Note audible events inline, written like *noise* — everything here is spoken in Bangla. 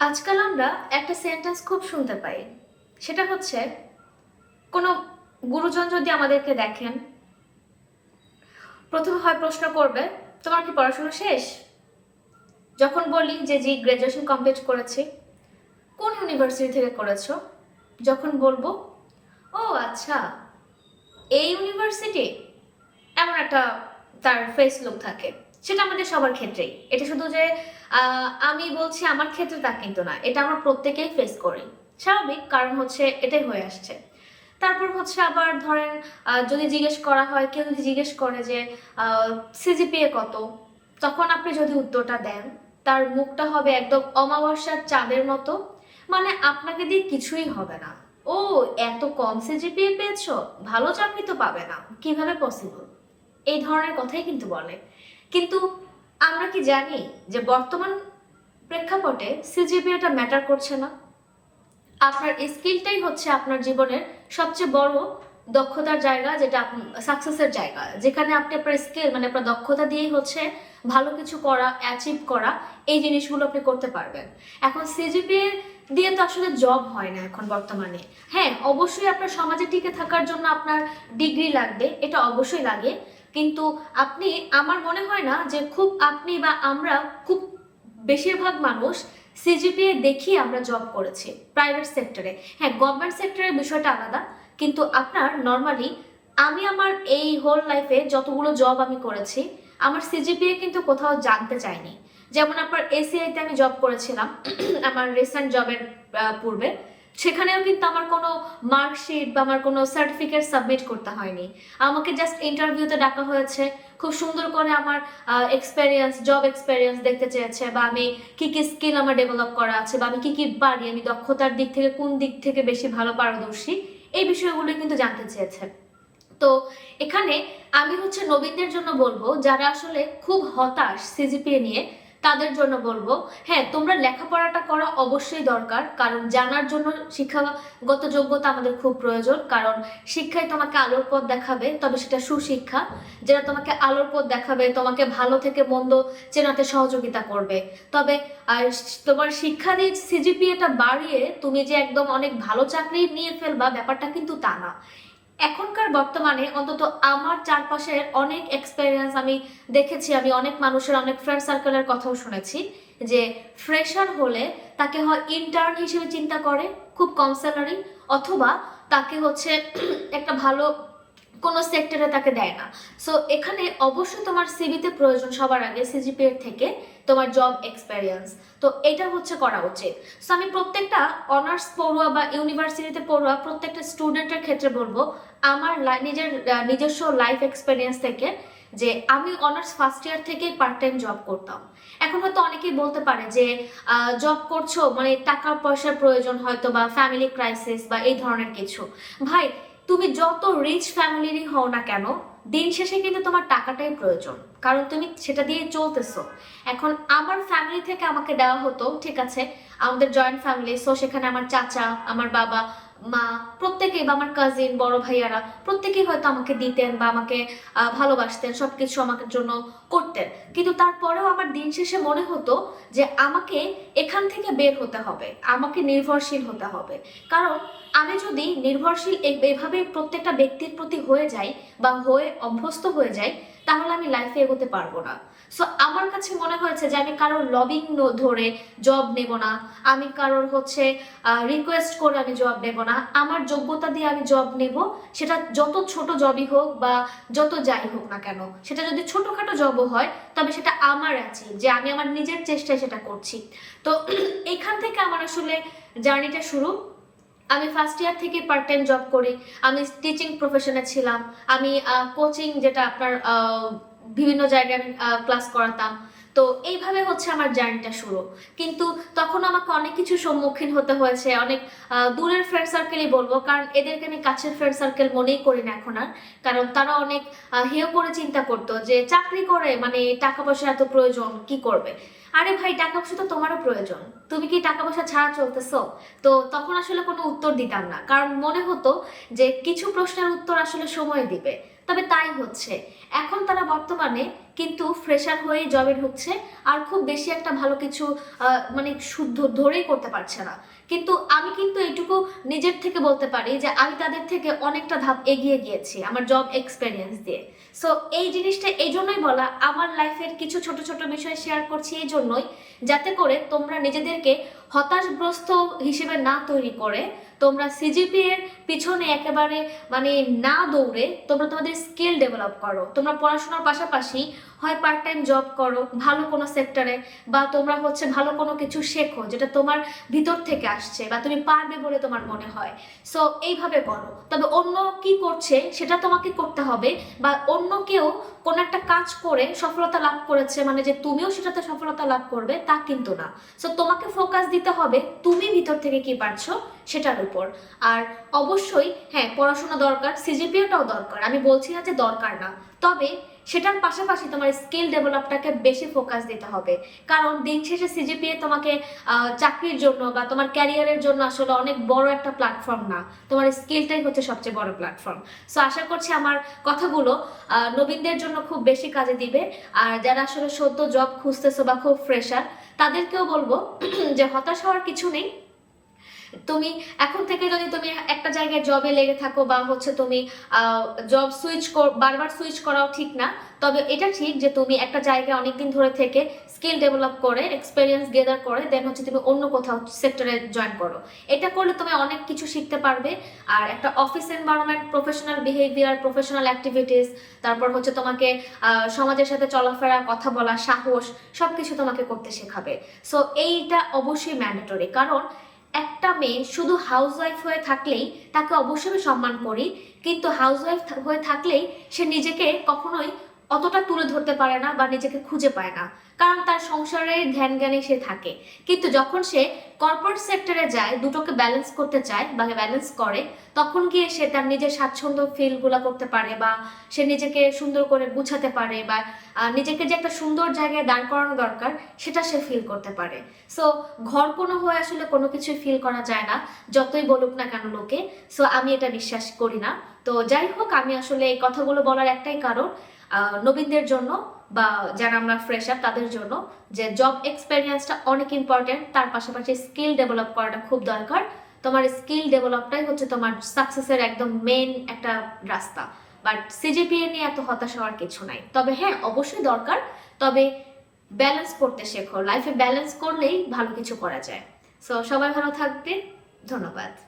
আজকাল আমরা একটা সেন্টেন্স খুব শুনতে পাই। সেটা হচ্ছে, কোনো গুরুজন যদি আমাদেরকে দেখেন, প্রথমে হয় প্রশ্ন করবে, তোমার কি পড়াশোনা শেষ? যখন বলি যে, জি গ্রাজুয়েশন কমপ্লিট করেছি। কোন ইউনিভার্সিটি থেকে করেছ? যখন বলব, ও আচ্ছা এই ইউনিভার্সিটি এমন একটা তার ফেস লুক থাকে। সেটা আমাদের সবার ক্ষেত্রেই। এটা শুধু যে আমি বলছি আমার ক্ষেত্রে তা কিন্তু না, এটা আমরা প্রত্যেকেই ফেস করি। স্বাভাবিক, কারণ হচ্ছে এটাই হয়ে আসছে। তারপর হচ্ছে আবার ধরেন যদি জিজ্ঞেস করা হয়, কেউ যদি জিজ্ঞেস করে যে সিজিপিএ কত? তখন আপনি যদি উত্তরটা দেন, তার মুখটা হবে একদম অমাবস্যার চাঁদের মতো। মানে আপনাকে দিয়ে কিছুই হবে না। ও, এত কম সিজিপিএ পেয়েছ, ভালো চাকরি তো পাবে না। কীভাবে পসিবল এই ধরনের কথাই কিন্তু বলে। কিন্তু আমরা কি জানি যে বর্তমান প্রেক্ষাপটে সিজিপিএটা ম্যাটার করছে না? আপনার স্কিলটাই হচ্ছে আপনার জীবনের সবচেয়ে বড় দক্ষতার জায়গা, যেটা সাকসেসের জায়গা। যেখানে আপনি আপনার স্কিল মানে আপনার দক্ষতা দিয়েই হচ্ছে ভালো কিছু করা অ্যাচিভ করা, এই জিনিসগুলো আপনি করতে পারবেন। এখন সিজিপিএ দিয়ে তো আসলে জব হয় না এখন বর্তমানে। হ্যাঁ অবশ্যই আপনার সমাজে টিকে থাকার জন্য আপনার ডিগ্রি লাগবে, এটা অবশ্যই লাগে। কিন্তু আপনি, আমার মনে হয় না যে খুব আপনি বা আমরা খুব বেশিরভাগ মানুষ সিজিপিএ দেখি আমরা জব করেছি প্রাইভেট সেক্টরে হ্যাঁ গভর্নমেন্ট সেক্টরের বিষয়টা আলাদা, কিন্তু আপনার নর্মালি আমি আমার এই হোল লাইফে যতগুলো জব আমি করেছি, আমার সিজিপিএ কিন্তু কোথাও জানতে চাইনি। যেমন আপনার এসিআইতে আমি জব করেছিলাম, *clears throat* আমার রিসেন্ট জবের পূর্বে। সেখানেও কিন্তু আমার কোনো মার্কশিট বা আমার কোনো সার্টিফিকেট সাবমিট করতে হয়নি। আমাকে জাস্ট ইন্টারভিউতে ডাকা হয়েছে। খুব সুন্দর করে আমার এক্সপেরিয়েন্স জব এক্সপেরিয়েন্স দেখতে চেয়েছে বা আমি কি কি স্কিল আমার ডেভেলপ করা আছে বা আমি কি কি পারি, আমি দক্ষতার দিক থেকে কোন দিক থেকে বেশি ভালো পারদর্শী, এই বিষয়গুলো কিন্তু জানতে চেয়েছে। তো এখানে আমি হচ্ছে নবীনদের জন্য বলব, যারা আসলে খুব হতাশ সিজিপিএ নিয়ে তাদের জন্য বলব। হ্যাঁ তোমরা লেখাপড়াটা করা অবশ্যই দরকার, কারণ জানার জন্য শিক্ষাগত যোগ্যতা আমাদের খুব প্রয়োজন, কারণ শিক্ষাই তোমাকে আলোর পথ দেখাবে, তবে সেটা সুশিক্ষা। যেটা তোমাকে আলোর পথ দেখাবে, তোমাকে ভালো থেকে মন্দ চেনাতে সহযোগিতা করবে। তবে তোমার শিক্ষা দিয়ে সিজিপিএটা বাড়িয়ে তুমি যে একদম অনেক ভালো চাকরি নিয়ে ফেলবা, ব্যাপারটা কিন্তু তা না। এখনকার বর্তমানে অন্তত আমার চারপাশের অনেক এক্সপেরিয়েন্স আমি দেখেছি, আমি অনেক মানুষের, অনেক ফ্রেন্ড সার্কেলের কথাও শুনেছি যে ফ্রেশার হলে তাকে হয় ইন্টার্ন হিসেবে চিন্তা করে, খুব কম স্যালারি অথবা তাকে হচ্ছে *clears throat* একটা ভালো কোনো সেক্টরে তাকে দেয় না। সো এখানে অবশ্যই তোমার সিভিতে প্রয়োজন সবার আগে সিজিপিএর থেকে তোমার জব এক্সপেরিয়েন্স তো এটা হচ্ছে করা উচিত। সো আমি প্রত্যেকটা অনার্স পড়ুয়া বা ইউনিভার্সিটিতে পড়ুয়া প্রত্যেকটা স্টুডেন্টের ক্ষেত্রে বলব, আমার নিজের নিজস্ব লাইফ এক্সপেরিয়েন্স থেকে যে আমি অনার্স ফার্স্ট ইয়ার থেকেই পার্ট টাইম জব করতাম। এখন হয়তো অনেকেই বলতে পারে যে জব করছ মানে টাকা পয়সার প্রয়োজন হয়তো বা ফ্যামিলি ক্রাইসিস বা এই ধরনের কিছু। ভাই তুমি যত রিচ ফ্যামিলিরই হও না কেন, দিন শেষে কিন্তু তোমার টাকাটাই প্রয়োজন। কারণ তুমি সেটা দিয়ে চলতেছো। এখন আমার ফ্যামিলি থেকে আমাকে দেওয়া হতো, ঠিক আছে, আমাদের জয়েন্ট ফ্যামিলি সো সেখানে আমার চাচা, আমার বাবা মা, প্রত্যেকেই বা আমার কাজিন বড় ভাইয়ারা, প্রত্যেকেই হয়তো আমাকে দিতেন বা আমাকে ভালোবাসতেন, সবকিছু আমাকে জন্য করতেন। কিন্তু তারপরেও আমার দিন শেষে মনে হতো যে আমাকে এখান থেকে বের হতে হবে, আমাকে নির্ভরশীল হতে হবে। কারণ আমি যদি নির্ভরশীল এভাবে প্রত্যেকটা ব্যক্তির প্রতি হয়ে যাই বা হয়ে অভ্যস্ত হয়ে যাই তাহলে আমি লাইফে এগোতে পারব না। সো আমার কাছে মনে হয়েছে যে আমি কারোর লবিং ধরে জব নেব না। আমি কারোর হচ্ছে রিকোয়েস্ট করে আমি জব নেব না। আমার যোগ্যতা দিয়ে আমি জব নেব। সেটা যত ছোট জবই হোক বা যত যাই হোক না কেন, সেটা যদি ছোটখাটো জবও হয়, তবে সেটা আমার আছে, যে আমি আমার নিজের চেষ্টায় সেটা করছি। তো, *clears throat* এখান থেকে আমার আসলে জার্নিটা শুরু। আমি ফার্স্ট ইয়ার থেকে পার্ট টাইম জব করি, আমি টিচিং প্রফেশনে ছিলাম, আমি কোচিং যেটা আপনার বিভিন্ন জায়গায় ক্লাস করাতাম। তো এইভাবে হচ্ছে আমার জার্নিটা শুরু। কিন্তু তখন আমাকে অনেক কিছু সম্মুখীন হতে হয়েছে, অনেক দূরের ফ্রেন্ড সার্কেলই বলব, কারণ এদেরকে আমি কাছের ফ্রেন্ড সার্কেল মনেই করি না এখন আর। কারণ তারা অনেক হেয় করে চিন্তা করতো যে চাকরি করে মানে টাকা পয়সা এত প্রয়োজন, কি করবে? আরে ভাই, টাকা পয়সা তো তোমারও প্রয়োজন। তুমি কি টাকা পয়সা ছাড়া চলতেছো? তো তখন আসলে কোনো উত্তর দিতাম না। কারণ মনে হতো যে কিছু প্রশ্নের উত্তর আসলে সময় দিবে। তবে তাই হচ্ছে। এখন তারা বর্তমানে কিন্তু ফ্রেশার হয়ে জবে ঢুকছে আর খুব বেশি একটা ভালো কিছু মানে শুদ্ধ ধরেই করতে পারছে না। কিন্তু আমি কিন্তু এইটুকু নিজের থেকে বলতে পারি যে আমি তাদের থেকে অনেকটা ধাপ এগিয়ে গিয়েছি আমার জব এক্সপেরিয়েন্স দিয়ে। সো এই জিনিসটা এই জন্যই বলা, আমার লাইফের কিছু ছোট ছোট বিষয় শেয়ার করছি এই জন্যই, যাতে করে তোমরা নিজেদেরকে হতাশগ্রস্ত হিসেবে না তৈরি করে, তোমরা সিজিপি এর পিছনে একেবারে মানে না দৌড়ে তোমরা তোমাদের স্কিল ডেভেলপ করো। তোমরা পড়াশোনার পাশাপাশি হয় পার্ট টাইম জব করো, ভালো কোনো সেক্টরে বা তোমরা হচ্ছে ভালো কোনো কিছু শেখো, যেটা তোমার ভিতর থেকে আসছে, বা তুমি পারবে বলে তোমার মনে হয়। সো এইভাবে করো। তবে অন্য কি করছে, সেটা তোমাকে করতে হবে, বা অন্য কেউ কোনো একটা কাজ করে সফলতা লাভ করেছে মানে যে তুমিও সেটাতে সফলতা লাভ করবে, তা কিন্তু না। সো তোমাকে ফোকাস দিতে হবে তুমি ভিতর থেকে কি পারছ, সেটার উপর। আর অবশ্যই হ্যাঁ পড়াশোনা দরকার সিজিপিএটাও দরকার। আমি বলছি না যে দরকার না। তবে সেটার পাশাপাশি তোমার স্কিল ডেভেলপটাকে বেশি ফোকাস দিতে হবে। কারণ দিন শেষে সিজিপিএ তোমাকে চাকরির জন্য বা তোমার ক্যারিয়ারের জন্য আসলে অনেক বড় একটা প্ল্যাটফর্ম না। তোমার স্কিলটাই হচ্ছে সবচেয়ে বড় প্ল্যাটফর্ম সো আশা করছি আমার কথাগুলো নবীনদের জন্য খুব বেশি কাজে দিবে। আর যারা আসলে সদ্য জব খুঁজতেছো বা খুব ফ্রেশার তাদেরকেও বলব *clears throat* যে হতাশ হওয়ার কিছু নেই। তুমি এখন থেকে যদি তুমি একটা জায়গায় জবে লেগে থাকো বা হচ্ছে তুমি জব সুইচ বারবার সুইচ করাও ঠিক না, তবে এটা ঠিক যে তুমি একটা জায়গায় অনেকদিন ধরে থেকে স্কিল ডেভেলপ করে এক্সপিরিয়েন্স গেদার করে দেন হচ্ছে তুমি অন্য কোথাও সেক্টরে জয়েন করো। এটা করলে তুমি অনেক কিছু শিখতে পারবে, আর একটা office environment professional behaviour professional activities তারপর হচ্ছে তোমাকে সমাজের সাথে চলাফেরা, কথা বলা, সাহস, সবকিছু তোমাকে করতে শেখাবে। সো এইটা অবশ্যই ম্যান্ডেটরি কারণ একটা মেয়ে শুধু হাউসওয়াইফ হয়ে থাকলেই তাকে অবশ্যই সম্মান করি, কিন্তু হাউসওয়াইফ হয়ে থাকলেই সে নিজেকে কখনোই অতটা তুলে ধরতে পারে না বা নিজেকে খুঁজে পায় না। কারণ তার সংসারের ধ্যান জ্ঞানে সে থাকে। কিন্তু যখন সে কর্পোরেট সেক্টরে যায়, দুটোকে ব্যালেন্স করতে চায় বা ব্যালেন্স করে, তখন গিয়ে সে তার নিজের স্বাচ্ছন্দ্য ফিলগুলো করতে পারে বা সে নিজেকে সুন্দর করে গুছাতে পারে বা নিজেকে যে একটা সুন্দর জায়গায় দাঁড় করানো দরকার, সেটা সে ফিল করতে পারে। সো ঘর কোনো হয়ে আসলে কোনো কিছু ফিল করা যায় না, যতই বলুক না কেন লোকে। সো আমি এটা বিশ্বাস করি না। তো যাই হোক, আমি আসলে এই কথাগুলো বলার একটাই কারণ। নবীনদের জন্য বা যারা আমরা ফ্রেশার তাদের জন্য যে জব এক্সপেরিয়েন্সটা অনেক ইম্পর্টেন্ট তার পাশাপাশি স্কিল ডেভেলপ করাটা খুব দরকার। তোমার স্কিল ডেভেলপটাই হচ্ছে তোমার সাকসেসের একদম মেন একটা রাস্তা। বাট সিজিপিএ নিয়ে এত হতাশ হওয়ার কিছু নাই। তবে হ্যাঁ অবশ্যই দরকার। তবে ব্যালেন্স করতে শেখো। লাইফে ব্যালেন্স করলেই ভালো কিছু করা যায়। সো সবাই ভালো থাকবে ধন্যবাদ।